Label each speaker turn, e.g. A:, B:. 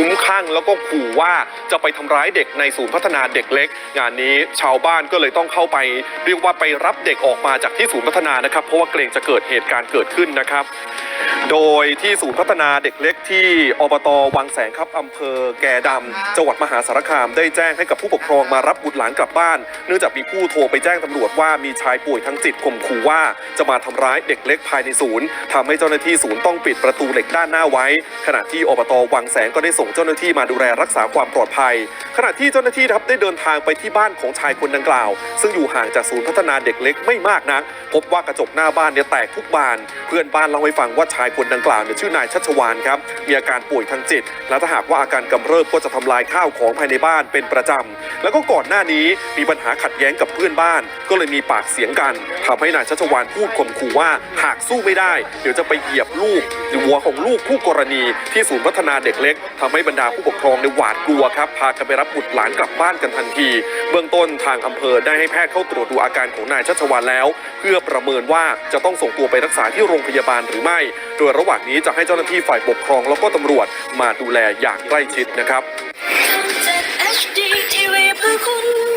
A: ลุ้มคลั่งแล้วก็ขู่ว่าจะไปทำร้ายเด็กในศูนย์พัฒนาเด็กเล็ก งานนี้ชาวบ้านก็เลยต้องเข้าไป เรียกว่าไปรับเด็กออกมาจากที่ศูนย์พัฒนานะครับ เพราะว่าเกรงจะเกิดเหตุการณ์เกิดขึ้นนะครับ โดยที่ศูนย์พัฒนาเด็กเล็กที่อบตวังแสงครับอำเภอแก่ดำจังหวัดมหาสารคามได้แจ้งให้กับผู้ปกครองมารับบุตรหลานกลับบ้าน เนื่องจากมีผู้โทรไปแจ้งตำรวจว่ามีชายป่วยทางจิตข่มขู่ว่า จะมาทำร้ายเด็กเล็กภายในศูนย์ทำให้เจ้าหน้าที่ศูนย์ต้องปิดประตูเหล็กด้านหน้าไว้ ขณะที่อบตวังแสงก็ได้ส่งเจ้าหน้าที่มาดูแลรักษาความปลอดภัย ขณะที่เจ้าหน้าที่ครับได้เดินทางไปที่บ้านของชายคนดังกล่าว ซึ่งอยู่ห่างจากศูนย์พัฒนาเด็กเล็กไม่มากนักพบว่ากระจกหน้าบ้านเนี่ยแตกทุกบาน เพื่อนบ้านเล่าให้ฟังว่าชายคนดังกล่าวเนี่ยชื่อนายชัชวานครับมีอาการป่วยทางจิต และถ้าหากว่าอาการกำเริบก็จะทำลายข้าวของภายในบ้านเป็นประจำแล้วก็ก่อนหน้านี้มีปัญหาขัดแย้งกับเพื่อนบ้าน ก็เลยมีปากเสียงกันทำให้นายชัชวานพูดข่มขู่ว่าหากสู้ไม่ได้ เดี๋ยวจะไปเหยียบลูกหรือหัวของลูกคู่กรณีที่ศูนย์พัฒนาเด็กเล็กทำให้บรรดาผู้ปกครองในหวาดกลัวครับพากันไปรับบุตรหลานกลับบ้านกันทันที เบื้องต้นทางอำเภอได้ให้แพทย์เข้าตรวจดูอาการของนายชัชวานแล้ว เพื่อประเมินว่าจะต้องส่งตัวไปรักษาที่โรงพยาบาลหรือไม่โดยระหว่างนี้จะให้เจ้าหน้าที่ฝ่ายปกครองแล้วก็ตำรวจมาดูแลอย่างใกล้ชิดนะครับ
B: HD TV เพื่อคุณ